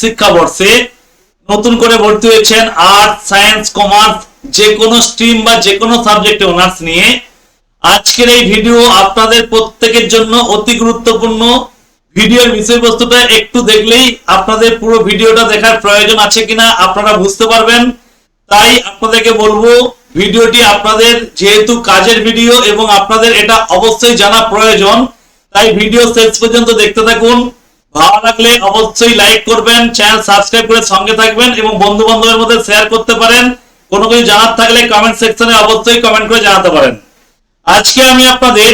শিক্ষাবর্ষে নতুন করে ভর্তি হয়েছেন আর্ট সায়েন্স স্ট্রিম বা অনার্স নিয়ে, আজকের এই ভিডিও আপনাদের প্রত্যেকের জন্য অতি গুরুত্বপূর্ণ। ভিডিওর বিষয়বস্তুটা একটু দেখলেই আপনাদের পুরো ভিডিওটা দেখার প্রয়োজন আছে কিনা আপনারা বুঝতে পারবেন। তাই আপনাদেরকে বলব ভিডিওটি আপনাদের যেহেতু কাজের ভিডিও এবং আপনাদের এটা অবশ্যই জানা প্রয়োজন, তাই ভিডিও শেষ পর্যন্ত দেখতে থাকুন। ভালো লাগলে অবশ্যই লাইক করবেন চ্যানেল সাবস্ক্রাইব করে সঙ্গে থাকবেন এবং বন্ধু বান্ধবের মধ্যে শেয়ার করতে পারেন। কোনো কিছু জানার থাকলে কমেন্ট সেকশনে অবশ্যই কমেন্ট করে জানাতে পারেন। আজকে আমি আপনাদের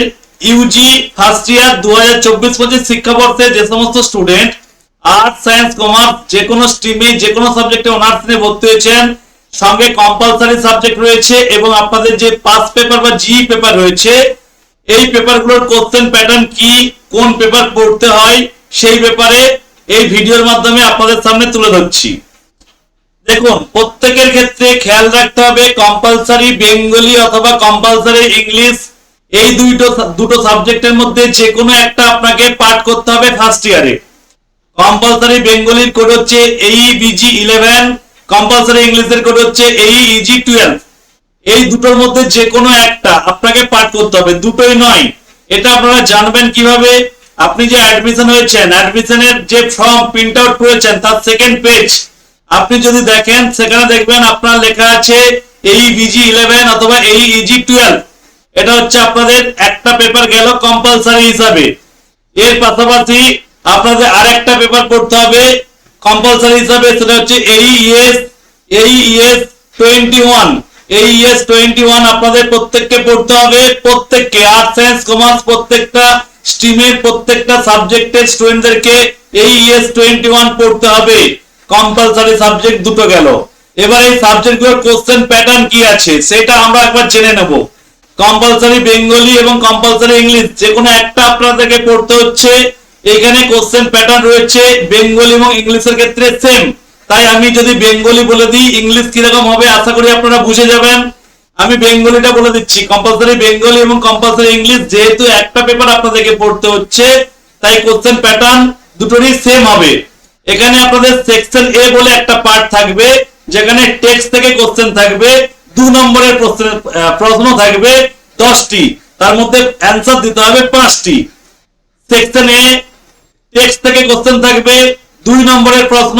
ইউজি ফার্স্ট ইয়ার দু হাজার চব্বিশ পঁচিশ শিক্ষাবর্ষে যে সমস্ত স্টুডেন্ট আর্টস সায়েন্স কমার্স যে কোনো স্ট্রিমে যে কোনো সাবজেক্টে অনার্স নিয়ে ভর্তি হয়েছেন সঙ্গে কম্পালসারি সাবজেক্ট রয়েছে এবং আপনাদের যে পাস পেপার বা জি পেপার রয়েছে, এই পেপারগুলোর কোশ্চেন প্যাটার্ন কি, কোন পেপার পড়তে হয়, সেই ব্যাপারে এই ভিডিওর মাধ্যমে আপনাদের সামনে তুলে ধরছি। দেখুন, প্রত্যেকের ক্ষেত্রে খেয়াল রাখতে হবে কম্পালসারি বেঙ্গলি অথবা কম্পালসারি ইংলিশ এই দুইটো, দুটো সাবজেক্টের মধ্যে যে কোনো একটা আপনাকে পাঠ করতে হবে ফার্স্ট ইয়ারে কম্পালসারি বেঙ্গলির কোড হচ্ছে এই বিজি ইলেভেন কম্পালসারি ইংলিশের কোড হচ্ছে এই ইজি টুয়েলভ এই দুটোর মধ্যে যে কোনো একটা আপনাকে পাঠ করতে হবে, দুটোই নয়। এটা আপনারা জানবেন কীভাবে? আপনি যে অ্যাডমিশন হয়েছেন অ্যাডমিশনের যে ফর্ম প্রিন্ট আউট করেছেন, তার সেকেন্ড পেজ আপনি যদি দেখেন, সেখানে দেখবেন আপনার লেখা আছে এই বিজি ইলেভেন অথবা এই ইজি টুয়েলভ এটা হচ্ছে আপনাদের একটা পেপার গেল কম্পালসারি হিসাবে। এর পাশাপাশি আপনাদের আরেকটা পেপার পড়তে হবে কম্পালসারি হিসাবে সেটা হচ্ছে এই ইএস এই ইএস টোয়েন্টি ওয়ান এই টোয়েন্টি ওয়ান আপনাদের প্রত্যেককে পড়তে হবে, প্রত্যেককে আর্ট সায়েন্স কমার্স প্রত্যেকটা স্ট্রিমের প্রত্যেকটা সাবজেক্টের স্টুডেন্টদেরকে এই ইএস টোয়েন্টি ওয়ান পড়তে হবে। কম্পালসারি সাবজেক্ট দুটো গেল। এবার এই সাবজেক্টগুলোর কোশ্চেন প্যাটার্ন কি আছে, সেটা আমরা একবার জেনে নেব। কম্পালসারি বেঙ্গলি এবং কম্পালসারি ইংলিশ যে কোনো একটা আপনাদেরকে পড়তে হচ্ছে। এখানে কোশ্চেন প্যাটার্ন রয়েছে, বেঙ্গলি এবং ইংলিশের ক্ষেত্রে সেম তাই আমি যদি বেঙ্গলি বলে দিই, ইংলিশ কীরকম হবে আশা করি আপনারা বুঝে যাবেন। আমি বেঙ্গলিটা বলে দিচ্ছি কম্পালসারি বেঙ্গলি এবং কম্পালসারি ইংলিশ যেহেতু একটা পেপার আপনাদেরকে পড়তে হচ্ছে, তাই কোশ্চেন প্যাটার্ন দুটোরই সেম হবে। এখানে আপনাদের সেকশন এ বলে একটা পার্ট থাকবে, যেখানে টেক্সট থেকে কোশ্চেন থাকবে, দু নম্বরের প্রশ্ন থাকবে দশটি। তার মধ্যে অ্যান্সার দিতে হবে পাঁচটি। সেকশন এ টেক্সট থেকে কোশ্চেন থাকবে, দুই নম্বরের প্রশ্ন,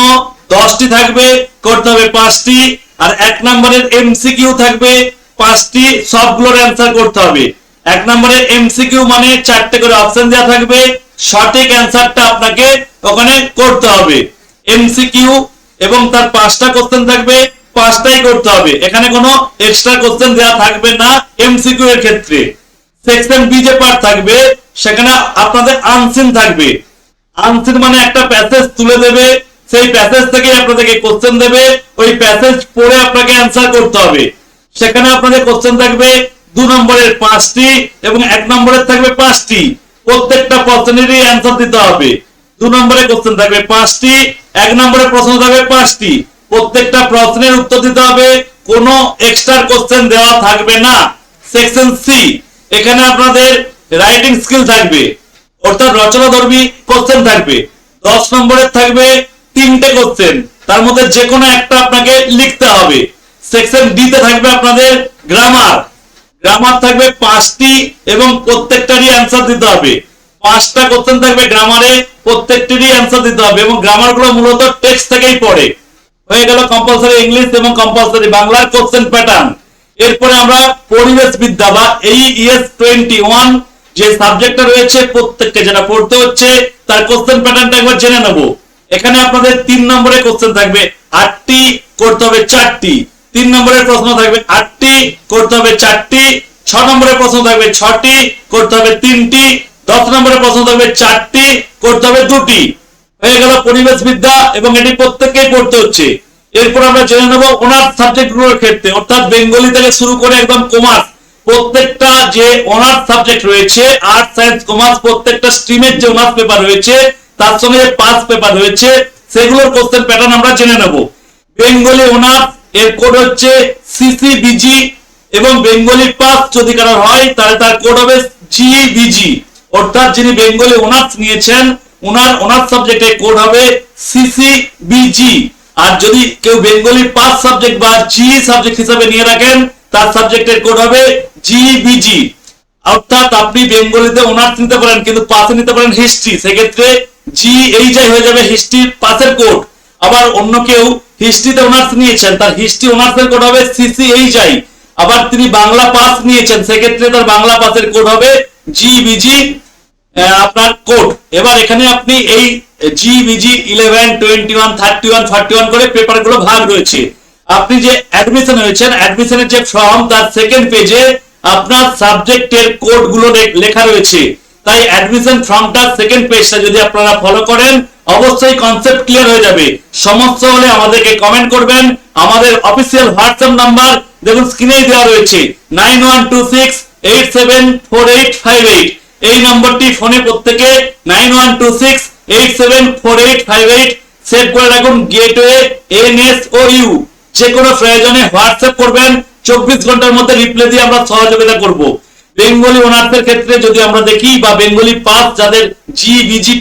দশটি থাকবে, করতে হবে পাঁচটি, আর এক নম্বরের এমসিকিউ থাকবে, পাঁচটি, সবগুলোর অ্যান্সার করতে হবে। এক নম্বরের এমসিকিউ মানে চারটে করে অপশন দেওয়া থাকবে, সঠিক অ্যান্সারটা আপনাকে ওখানে করতে হবে। এমসিকিউ এবং তার পাঁচটা কোশ্চেন থাকবে, পাঁচটাই করতে হবে। এখানে কোনো এক্সট্রা কোশ্চেন দেওয়া থাকবে না এমসিকিউ এর ক্ষেত্রে। সেকশন বি যে পার্ট থাকবে, সেখানে আপনাদের আনসিন থাকবে। আনসিন মানে একটা প্যাসেজ তুলে দেবে, সেই প্যাসেজ থেকে আপনাদেরকে কোশ্চেন দেবে, ওই প্যাসেজ পড়ে আপনাকে অ্যান্সার করতে হবে। সেখানে আপনাদের কোশ্চেন থাকবে দু নম্বরের পাঁচটি এবং এক নম্বরের থাকবে পাঁচটি। প্রত্যেকটা প্রশ্নেরই অ্যান্সার দিতে হবে। দু নম্বরে কোশ্চেন থাকবে পাঁচটি, এক নম্বরের প্রশ্ন থাকবে পাঁচটি। প্রত্যেকটা প্রশ্নের উত্তর দিতে হবে, কোনো এক্সট্রা কোশ্চেন দেওয়া থাকবে না। সেকশন সি এখানে আপনাদের রাইটিং স্কিল থাকবে। অর্থাৎ রচনা ধর্মী কোশ্চেন থাকবে দশ নম্বরের থাকবে তিনটে কোশ্চেন তার মধ্যে যে কোনো একটা আপনাকে লিখতে হবে। সেকশন ডি তে থাকবে আপনাদের গ্রামার গ্রামার থাকবে পাঁচটি এবং প্রত্যেকটারই অ্যান্সার দিতে হবে। পাঁচটা কোশ্চেন থাকবে গ্রামারে প্রত্যেকটিরই অ্যান্সার দিতে হবে এবং গ্রামারগুলো মূলত টেক্সট থেকেই পড়ে। হয়ে গেল কম্পালসারি ইংলিশ এবং কম্পালসারি বাংলার কোশ্চেন প্যাটার্ন এরপরে আমরা পরিবেশ বিদ্যা বা এই ইএস টোয়েন্টি ওয়ান যে সাবজেক্টটা রয়েছে প্রত্যেককে যেটা পড়তে হচ্ছে, তার কোশ্চেন প্যাটার্নটা একবার জেনে নেব। এখানে আপনাদের তিন নম্বরে কোশ্চেন থাকবে, আটটি করতে হবে চারটি। তিন নম্বরের প্রশ্ন থাকবে, আটটি করতে হবে চারটি। ছ নম্বরের প্রশ্ন থাকবে ছটি, করতে হবে তিনটি। দশ নম্বরের প্রশ্ন থাকবে চারটি, করতে হবে দুটি। হয়ে গেল পরিবেশ বিদ্যা এবং এটি প্রত্যেককেই পড়তে হচ্ছে। এরপর আমরা জেনে নেব ওনার সাবজেক্টগুলোর ক্ষেত্রে, অর্থাৎ বেঙ্গলি থেকে শুরু করে একদম কমার্স প্রত্যেকটা যে অনার্স সাবজেক্ট রয়েছে আর্টস সায়েন্স কমার্স প্রত্যেকটা স্ট্রিমের যে অনার্স পেপার রয়েছে, তার সঙ্গে যে পাস পেপার রয়েছে, সেগুলোর কোশ্চেন প্যাটার্ন আমরা জেনে নেব। বেঙ্গলি অনার্স এর কোড হচ্ছে সিসিবিজি এবং বেঙ্গলি পাস যদি কারও হয়, তাহলে তার কোড হবে জিবিজি অর্থাৎ যিনি বেঙ্গলি অনার্স নিয়েছেন ওনার অনার্স সাবজেক্টের কোড হবে সিসিবিজি আর যদি কেউ বেঙ্গলি পাস সাবজেক্ট বা জি সাবজেক্ট হিসাবে নিয়ে রাখেন তার সাবজেক্টের কোড হবে জিবিজি অর্থাৎ আপনি বেঙ্গলিতে অনার্স নিতে পারেন, কিন্তু পাশে নিতে পারেন হিস্ট্রি সেক্ষেত্রে জি এই যাই হয়ে যাবে হিস্ট্রি পাসের কোড আবার অন্য কেউ হিস্ট্রিতে অনার্স নিয়েছেন, তার হিস্ট্রি অনার্সের কোড হবে সিসি এই যাই। আবার তিনি বাংলা পাস নিয়েছেন, সেক্ষেত্রে তার বাংলা পাসের কোড হবে জিবিজি আপনার কোড এবার এখানে আপনি এই G B G eleven twenty one thirty one thirty one করে পেপারগুলো ভাগ রয়েছে। আপনি যে অ্যাডমিশন হয়েছেন অ্যাডমিশনের যে ফর্ম তার সেকেন্ড পেজে আপনার সাবজেক্টের কোডগুলো লে- লেখা রয়েছে। তাই অ্যাডমিশন ফর্মটা সেকেন্ড পেজটা যদি আপনারা ফলো করেন, অবশ্যই কনসেপ্ট ক্লিয়ার হয়ে যাবে। সমস্যা হলে আমাদেরকে কমেন্ট করবেন। আমাদের অফিসিয়াল হোয়াটসঅ্যাপ নাম্বার দেখুন স্ক্রিনেই দেওয়া রয়েছে। Nine one two six eight seven four eight five eight এই নম্বরটি ফোনে প্রত্যেকে nine one two six eight seven four eight five eight save করে রাখুন gateway N S O U যে কোনো প্রয়োজনে হোয়াটসঅ্যাপ করবেন, চব্বিশ ঘণ্টার মধ্যে রিপ্লাই দিয়ে আমরা সহযোগিতা করব। বেঙ্গলি অনার্সের ক্ষেত্রে যদি আমরা দেখি, বা বেঙ্গলি পাস যাদের জি বিজি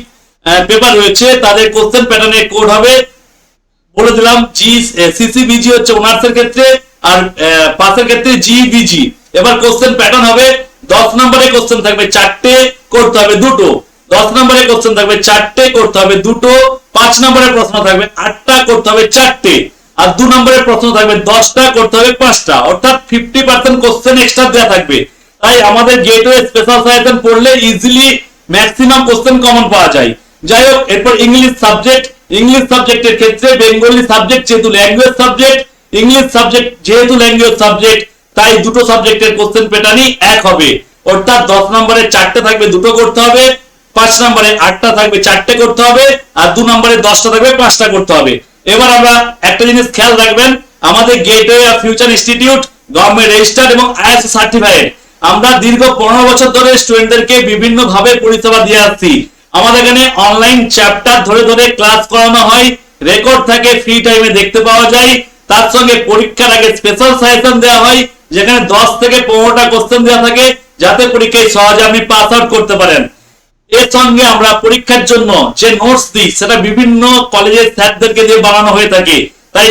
পেপার রয়েছে, তাদের কোশ্চেন প্যাটার্নের কোড হবে। বলে দিলাম জি সিসিবিজি হচ্ছে ওনার্সের ক্ষেত্রে, আর পাসের ক্ষেত্রে জি বিজি এবার কোশ্চেন প্যাটার্ন হবে, দশ নম্বরে কোশ্চেন থাকবে চারটে, করতে হবে দুটো। দশ নম্বরে কোশ্চেন থাকবে চারটে, করতে হবে দুটো। পাঁচ নম্বরের প্রশ্ন থাকবে আটটা, করতে হবে চারটে। আর দু নম্বরের প্রশ্ন থাকবে, দশটা করতে হবে পাঁচটা। অর্থাৎ ফিফটি পার্সেন্ট কোশ্চেন এক্সট্রা দেওয়া থাকবে। তাই আমাদের গেটওয়ে স্পেশাল সাজেশন পড়লে ইজিলি ম্যাক্সিমাম কোশ্চেন কমন পাওয়া যায়। যাই হোক, এরপর ইংলিশ সাবজেক্ট ইংলিশ সাবজেক্টের ক্ষেত্রে বেঙ্গলি সাবজেক্ট যেহেতু ল্যাঙ্গুয়েজ সাবজেক্ট ইংলিশ সাবজেক্ট যেহেতু ল্যাঙ্গুয়েজ সাবজেক্ট তাই দুটো সাবজেক্টের কোশ্চেন প্যাটার্নই এক হবে। অর্থাৎ দশ নম্বরে চারটে থাকবে, দুটো করতে হবে। পাঁচ নম্বরে আটটা থাকবে, চারটে করতে হবে। আর দু নম্বরে দশটা থাকবে, পাঁচটা করতে হবে। এবার আমরা একটা জিনিস খেয়াল রাখবেন, আমাদের gateway of future institute government registered এবং আইএসও সার্টিফাইড আমরা দীর্ঘ পনেরো বছর ধরে স্টুডেন্টদেরকে বিভিন্ন ভাবে পরিষেবা দিয়ে আসছি। আমাদের এখানে অনলাইন চ্যাপ্টার ধরে ধরে ক্লাস করানো হয়। রেকর্ড থাকে ফ্রি টাইমে দেখতে পাওয়া যায়। তার সঙ্গে পরীক্ষার আগে স্পেশাল সাজেশন দেওয়া হয়, যেখানে দশ থেকে পনেরোটা কোশ্চেন দেওয়া থাকে, যাতে পরীক্ষায় সহজে আপনি পাস আউট করতে পারেন। এর সঙ্গে আমরা পরীক্ষার জন্য যে নোটস দিই, সেটা বিভিন্ন কলেজের স্যারদেরকে দিয়ে বানানো হয়ে থাকে। তাই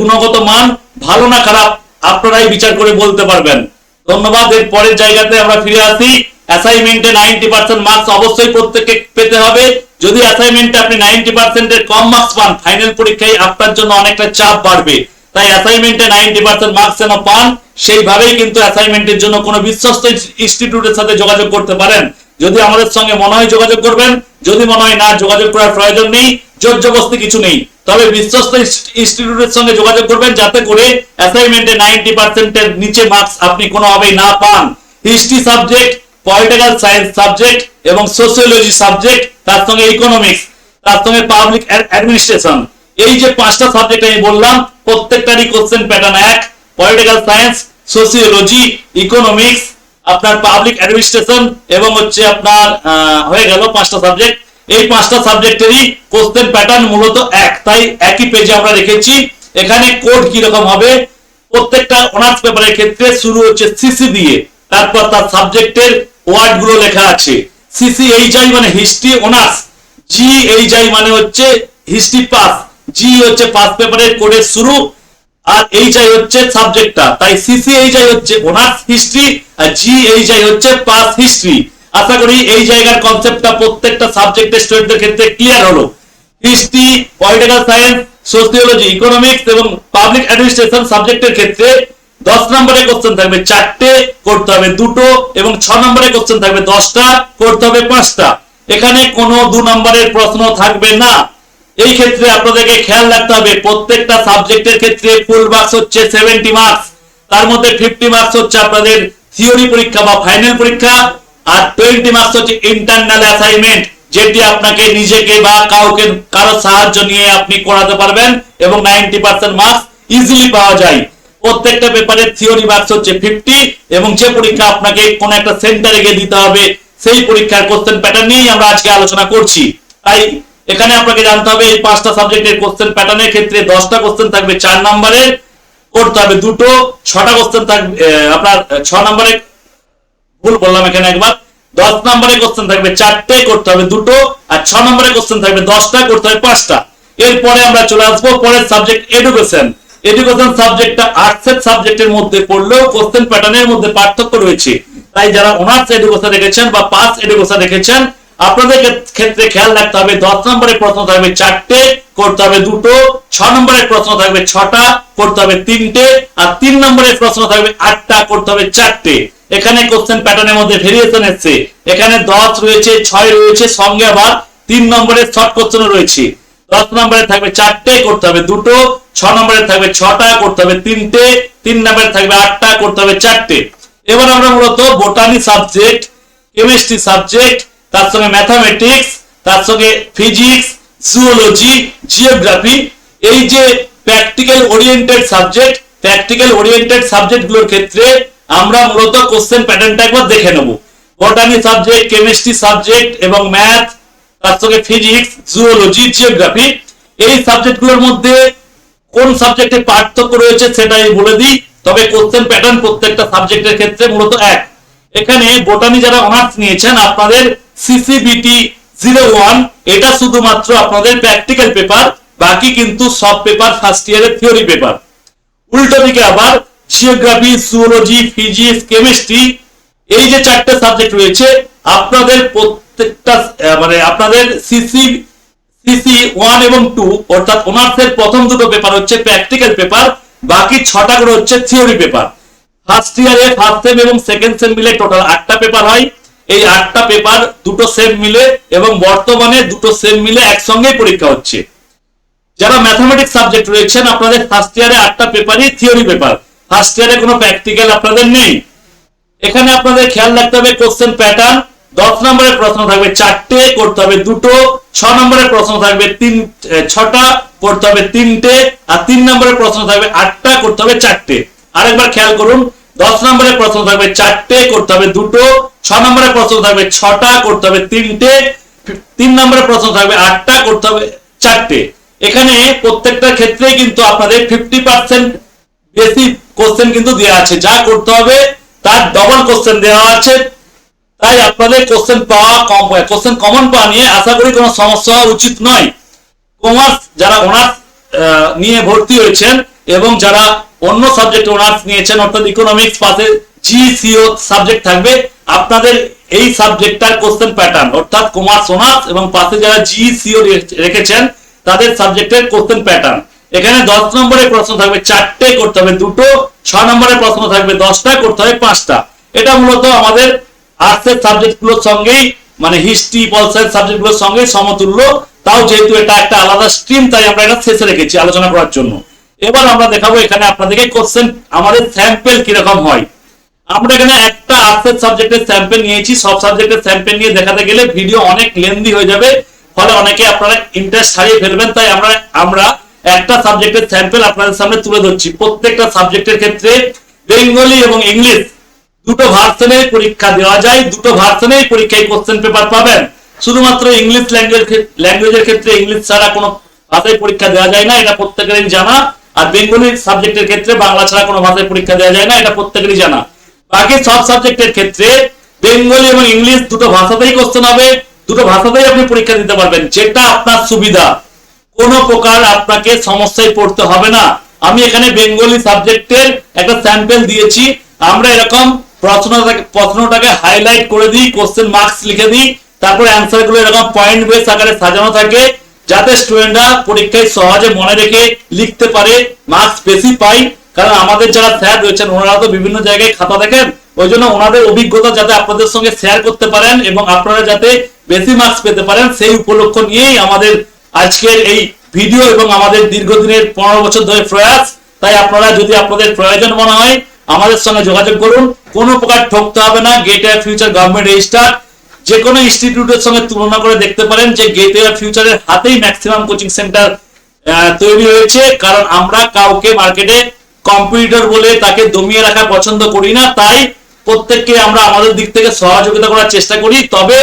গুণগত মান ভালো না খারাপ, আপনারাই বিচার করে বলতে পারবেন। ধন্যবাদ, এর পরের জায়গাতে আমরা ফিরে আসি। অ্যাসাইনমেন্টে নাইনটি পার্সেন্ট মার্কস অবশ্যই প্রত্যেককে পেতে হবে। যদি অ্যাসাইনমেন্টে আপনি নাইনটি পার্সেন্টের কম মার্কস পান ফাইনাল পরীক্ষায় আপনার জন্য অনেকটা চাপ বাড়বে। তাই অ্যাসাইনমেন্টে নাইনটি পার্সেন্ট মার্কস যেন পান, সেইভাবেই কিন্তু অ্যাসাইনমেন্টের জন্য কোনো বিশ্বস্ত ইনস্টিটিউটের সাথে যোগাযোগ করতে পারেন। যদি আমাদের সঙ্গে মনে হয় যোগাযোগ করবেন, যদি মনে হয় না যোগাযোগ করার প্রয়োজন নেই জোর জবস্তি কিছু নেই, তবে বিশ্বস্ত ইনস্টিটিউটের সঙ্গে যোগাযোগ করবেন যাতে করে অ্যাসাইনমেন্টে নাইনটি পার্সেন্টের নিচে মার্কস আপনি কোনোভাবেই না পান। History subject political science subject এবং সোসিওলজি সাবজেক্ট তার সঙ্গে ইকোনমিক্স তার সঙ্গে পাবলিক অ্যাডমিনিস্ট্রেশন এই যে পাঁচটা সাবজেক্ট আমি বললাম, প্রত্যেকটারই কোশ্চেন প্যাটার্ন এক পলিটিক্যাল সায়েন্স সোসিওলজি ইকোনমিক্স আপনার পাবলিক অ্যাডমিনিস্ট্রেশন এবং হচ্ছে আপনার হয়ে গেল পাঁচটা সাবজেক্ট এই পাঁচটা সাবজেক্টেরই কোশ্চেন প্যাটার্ন মূলত এক। তাই একই পেজে আমরা রেখেছি। এখানে কোড কি রকম হবে? প্রত্যেকটা অনার্স পেপারের ক্ষেত্রে শুরু হচ্ছে সিসি দিয়ে। তারপর তার সাবজেক্টের ওয়ার্ডগুলো লেখা আছে। সিসি এইচআই মানে হিস্ট্রি অনার্স জি এইচআই মানে হচ্ছে হিস্ট্রি পাস জি হচ্ছে পাস পেপারের কোডের শুরু। আর এইচআই হচ্ছে সাবজেক্টটা। তাই সিসি এইচআই হচ্ছে অনার্স হিস্ট্রি, আর জি এইচআই হচ্ছে পাস হিস্ট্রি। আশা করি এই জায়গার কনসেপ্টটা প্রত্যেকটা সাবজেক্টের স্টুডেন্টদের ক্ষেত্রে ক্লিয়ার হলো। History political science sociology economics এবং পাবলিক অ্যাডমিনিস্ট্রেশন সাবজেক্টের ক্ষেত্রে দশ নম্বরে কোশ্চেন থাকবে চারটে, করতে হবে দুটো এবং ছ নম্বরে কোশ্চেন থাকবে দশটা, করতে হবে পাঁচটা। এখানে কোনো দু নম্বরের প্রশ্ন থাকবে না। এই ক্ষেত্রে আপনাদেরকে খেয়াল রাখতে হবে, প্রত্যেকটা সাবজেক্টের ক্ষেত্রে ফুল মার্কস হচ্ছে সেভেন্টি মার্কস তার মধ্যে ফিফটি মার্কস হচ্ছে আপনাদের থিওরি পরীক্ষা বা ফাইনাল পরীক্ষা, আর টোয়েন্টি মার্কস হচ্ছে ইন্টারনাল অ্যাসাইনমেন্ট যেটি আপনাকে নিজেকে বা কাউকে, কারও সাহায্য নিয়ে আপনি করাতে পারবেন এবং নাইনটি পার্সেন্ট মার্কস ইজিলি পাওয়া যায়। প্রত্যেকটা পেপারের থিওরি মার্কস হচ্ছে ফিফটি এবং যে পরীক্ষা আপনাকে কোন একটা সেন্টারে গিয়ে দিতে হবে, সেই পরীক্ষার কোশ্চেন প্যাটার্ন নিয়েই আমরা আজকে আলোচনা করছি। তাই এখানে আপনাকে জানতে হবে, এই পাঁচটা সাবজেক্টের কোশ্চেন প্যাটার্নের ক্ষেত্রে দশটা কোশ্চেন থাকবে চার নম্বরের করতে হবে দুটো, ছটা কোশ্চেন থাকবে আপনার ছ নম্বরে, ভুল বললাম এখানে একবার, দশ নম্বরে কোশ্চেন থাকবে চারটে, করতে হবে দুটো, আর ছ নম্বরে কোশ্চেন থাকবে দশটা, করতে হবে পাঁচটা। এরপরে আমরা চলে আসব পরের সাবজেক্ট এডুকেশন এডুকেশন সাবজেক্টটা আর্টসের সাবজেক্টের মধ্যে পড়লেও কোশ্চেন প্যাটার্নের মধ্যে পার্থক্য রয়েছে। তাই যারা অনার্স এডুকেশন রেখেছেন বা পাস এডুকেশন রেখেছেন আপনাদের ক্ষেত্রে খেয়াল রাখতে হবে, দশ নম্বরের প্রশ্ন থাকবে চারটে, করতে হবে দুটো, ছ নম্বরের প্রশ্ন থাকবে ছটা, করতে হবে তিনটে, আর তিন নম্বরের প্রশ্ন থাকবে আটটা, করতে হবে চারটে। এখানে কোশ্চেন প্যাটার্নের মধ্যে ভেরিয়েশন এসছে। এখানে দশ রয়েছে, ছয় রয়েছে, সঙ্গে আবার তিন নম্বরের শর্ট কোশ্চেন রয়েছে। দশ নম্বরে থাকবে চারটে, করতে হবে দুটো, ছ নম্বরে থাকবে ছটা, করতে হবে তিনটে, তিন নম্বরে থাকবে আটটা, করতে হবে চারটে। এবার আমরা মূলত বোটানি সাবজেক্ট কেমিস্ট্রি সাবজেক্ট তার সঙ্গে ম্যাথামেটিক্স তার সঙ্গে ফিজিক্স জুওলজি জিওগ্রাফি এই যে practical oriented subject practical oriented সাবজেক্টগুলোর ক্ষেত্রে আমরা মূলত কোশ্চেন প্যাটার্নটা একবার দেখে নেব। বটানি সাবজেক্ট কেমিস্ট্রি সাবজেক্ট এবং ম্যাথ তার সঙ্গে ফিজিক্স জুওলজি জিওগ্রাফি এই সাবজেক্টগুলোর মধ্যে কোন সাবজেক্টে পার্থক্য রয়েছে সেটাই বলে দিই। তবে কোশ্চেন প্যাটার্ন প্রত্যেকটা সাবজেক্টের ক্ষেত্রে মূলত এক। এখানে বোটানি যারা অনার্স নিয়েছেন, আপনাদের সিসিবিটি জিরো ওয়ান এটা শুধুমাত্র আপনাদের প্র্যাকটিক্যাল পেপার বাকি কিন্তু সব পেপার ফার্স্ট ইয়ারের থিওরি পেপার উল্টো দিকে আবার জিওগ্রাফি জুওলজি ফিজিক্স কেমিস্ট্রি এই যে চারটে সাবজেক্ট রয়েছে, আপনাদের প্রত্যেকটা মানে আপনাদের C C C C one এবং টু অর্থাৎ অনার্সের প্রথম দুটো পেপার হচ্ছে প্র্যাকটিক্যাল পেপার বাকি ছটা করে হচ্ছে থিওরি পেপার ফার্স্ট ইয়ারে ফার্স্ট সেম এবং সেকেন্ড সেম মিলে টোটাল আটটা পেপার হয়। এই আটটা পেপার দুটো সেম মিলে এবং বর্তমানে দুটো সেম মিলে একসঙ্গেই পরীক্ষা হচ্ছে। যারা ম্যাথামেটিক্স সাবজেক্ট রয়েছেন, আপনাদের ফার্স্ট ইয়ারে আটটা পেপারই থিওরি পেপার ফার্স্ট ইয়ারে কোনো প্র্যাকটিক্যাল আপনাদের নেই। এখানে আপনাদের খেয়াল রাখতে হবে কোশ্চেন প্যাটার্ন দশ নম্বরের প্রশ্ন থাকবে চারটে, করতে হবে দুটো। ছ নম্বরের প্রশ্ন থাকবে তিন ছটা করতে হবে তিনটে। আর তিন নম্বরের প্রশ্ন থাকবে আটটা, করতে হবে চারটে। আরেকবার খেয়াল করুন দশ নম্বরের প্রশ্ন থাকবে চারটে করতে হবে দুটো, ছ নম্বরের প্রশ্ন থাকবে ছটা করতে হবে তিনটে, তিন নম্বরের প্রশ্ন থাকবে আটটা করতে হবে চারটে। এখানে প্রত্যেকটা ক্ষেত্রেই কিন্তু আপনাদের ফিফটি পার্সেন্ট বেশি কোশ্চেন কিন্তু দেওয়া আছে। যা করতে হবে, তার ডবল কোশ্চেন দেওয়া আছে। তাই আপনাদের কোশ্চেন পাওয়া কম কোশ্চেন কমন পাওয়া নিয়ে আশা করি কোনো সমস্যা হওয়া উচিত নয়। কমার্স যারা অনার্স নিয়ে ভর্তি হয়েছেন এবং যারা অন্য সাবজেক্ট অনার্স নিয়েছেন, অর্থাৎ ইকোনমিক্স পাশে জি সিও সাবজেক্ট থাকবে, আপনাদের এই সাবজেক্টটার কোশ্চেন প্যাটার্ন অর্থাৎ কমার্স অনার্স এবং পাশে যারা জি সিও রেখেছেন, তাদের সাবজেক্টের কোশ্চেন প্যাটার্ন এখানে দশ নম্বরের প্রশ্ন থাকবে, চারটে করতে হবে দুটো, ছ নম্বরের প্রশ্ন থাকবে, দশটা করতে হবে, পাঁচটা। এটা মূলত আমাদের আর্টসের সাবজেক্টগুলোর সঙ্গেই মানে হিস্ট্রি পল সায়েন্স সাবজেক্টগুলোর সঙ্গে সমতুল্য। তাও যেহেতু এটা একটা আলাদা স্ট্রিম তাই আমরা এটা শেষে রেখেছি আলোচনা করার জন্য। এবার আমরা দেখাবো এখানে আপনাদেরকে কোশ্চেন আমাদের স্যাম্পেল কীরকম হয়। আমরা এখানে একটা আর্টসের সাবজেক্টের স্যাম্পেল নিয়েছি, সব সাবজেক্টের স্যাম্পেল নিয়ে দেখাতে গেলে ভিডিও অনেক লেন্দি হয়ে যাবে, ফলে অনেকে আপনারা ইন্টারেস্ট হারিয়ে ফেলবেন, তাই আমরা আমরা একটা সাবজেক্টের স্যাম্পেল আপনাদের সামনে তুলে ধরছি। প্রত্যেকটা সাবজেক্টের ক্ষেত্রে বেঙ্গলি এবং ইংলিশ দুটো ভার্সনে পরীক্ষা দেওয়া যায়, দুটো ভার্সনেই পরীক্ষায় কোশ্চেন পেপার পাবেন। শুধুমাত্র ইংলিশ ল্যাঙ্গুয়েজ ল্যাঙ্গুয়েজের ক্ষেত্রে ইংলিশ ছাড়া কোনো ভাষায় পরীক্ষা দেওয়া যায় না, এটা প্রত্যেকেরই জানা। আর বেঙ্গলি সাবজেক্টের ক্ষেত্রে বাংলা ছাড়া কোনো ভাষায় পরীক্ষা দেওয়া যায় না, এটা প্রত্যেকেরই জানা। বাকি সব সাবজেক্টের ক্ষেত্রে বেঙ্গলি এবং ইংলিশ দুটো ভাষাতেই কোশ্চেন হবে, দুটো ভাষাতেই আপনি পরীক্ষা দিতে পারবেন, যেটা আপনার সুবিধা। কোনো প্রকার আপনাকে সমস্যায় পড়তে হবে না। আমি এখানে বেঙ্গলি সাবজেক্টের একটা স্যাম্পল দিয়েছি। আমরা এরকম প্রশ্নটাকে প্রশ্নটাকে হাইলাইট করে দিই কোশ্চেন মার্কস লিখে দিই, তারপরে অ্যান্সারগুলো এরকম পয়েন্ট বেস আকারে সাজানো থাকে। যাতে স্টুডেন্টরা পরীক্ষায় সহজে মনে রেখে লিখতে পারে মার্কস বেশি পাই কারণ আমাদের যারা স্যার রয়েছেন, ওনারা তো বিভিন্ন জায়গায় খাতা দেখেন। ওই জন্য ওনাদের অভিজ্ঞতা যাতে আপনাদের সঙ্গে শেয়ার করতে পারেন এবং আপনারা যাতে বেশি মার্কস পেতে পারেন, সেই উপলক্ষ নিয়েই আমাদের আজকের এই ভিডিও এবং আমাদের দীর্ঘদিনের পনেরো বছর ধরে প্রয়াস। তাই আপনারা যদি আপনাদের প্রয়োজন মনে হয়, আমাদের সঙ্গে যোগাযোগ করুন। কোনো প্রকার ঠকতে হবে না। গেট ফিউচার গভর্নমেন্ট রেজিস্টার যে কোনো ইনস্টিটিউটের সঙ্গে তুলনা করে দেখতে পারেন যে গেটওয়ে ফিউচারের হাতেই ম্যাক্সিমাম কোচিং সেন্টার তৈরি হয়েছে। কারণ আমরা কাউকে মার্কেটে কম্পিউটার বলে তাকে দমিয়ে রাখা পছন্দ করি না। তাই প্রত্যেককে আমরা আমাদের দিক থেকে সহযোগিতা করার চেষ্টা করি। তবে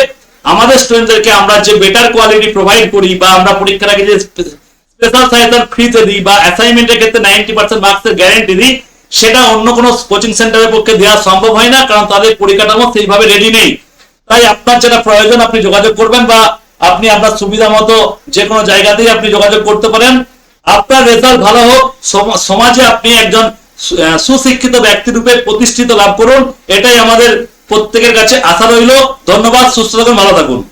আমাদের স্টুডেন্টদেরকে আমরা যে বেটার কোয়ালিটি প্রোভাইড করি বা আমরা পরীক্ষার আগে যে স্পেশাল সাহায্য ফ্রিতে দিই বা অ্যাসাইনমেন্টের ক্ষেত্রে নাইনটি পার্সেন্ট মার্কসের গ্যারেন্টি দিই, সেটা অন্য কোনো কোচিং সেন্টারের পক্ষে দেওয়া সম্ভব হয় না। কারণ তাদের পরিকাঠামো সেইভাবে রেডি নেই। তাই আপনার যেটা প্রয়োজন, আপনি যোগাযোগ করবেন বা আপনি আপনার সুবিধা মতো যে কোনো জায়গাতেই আপনি যোগাযোগ করতে পারেন। আপনার রেজাল্ট ভালো হোক, সম- সমাজে আপনি একজন সুশিক্ষিত ব্যক্তি রূপে প্রতিষ্ঠিত লাভ করুন, এটাই আমাদের প্রত্যেকের কাছে আশা রইল। ধন্যবাদ, সুস্থ থাকুন, ভালো থাকুন।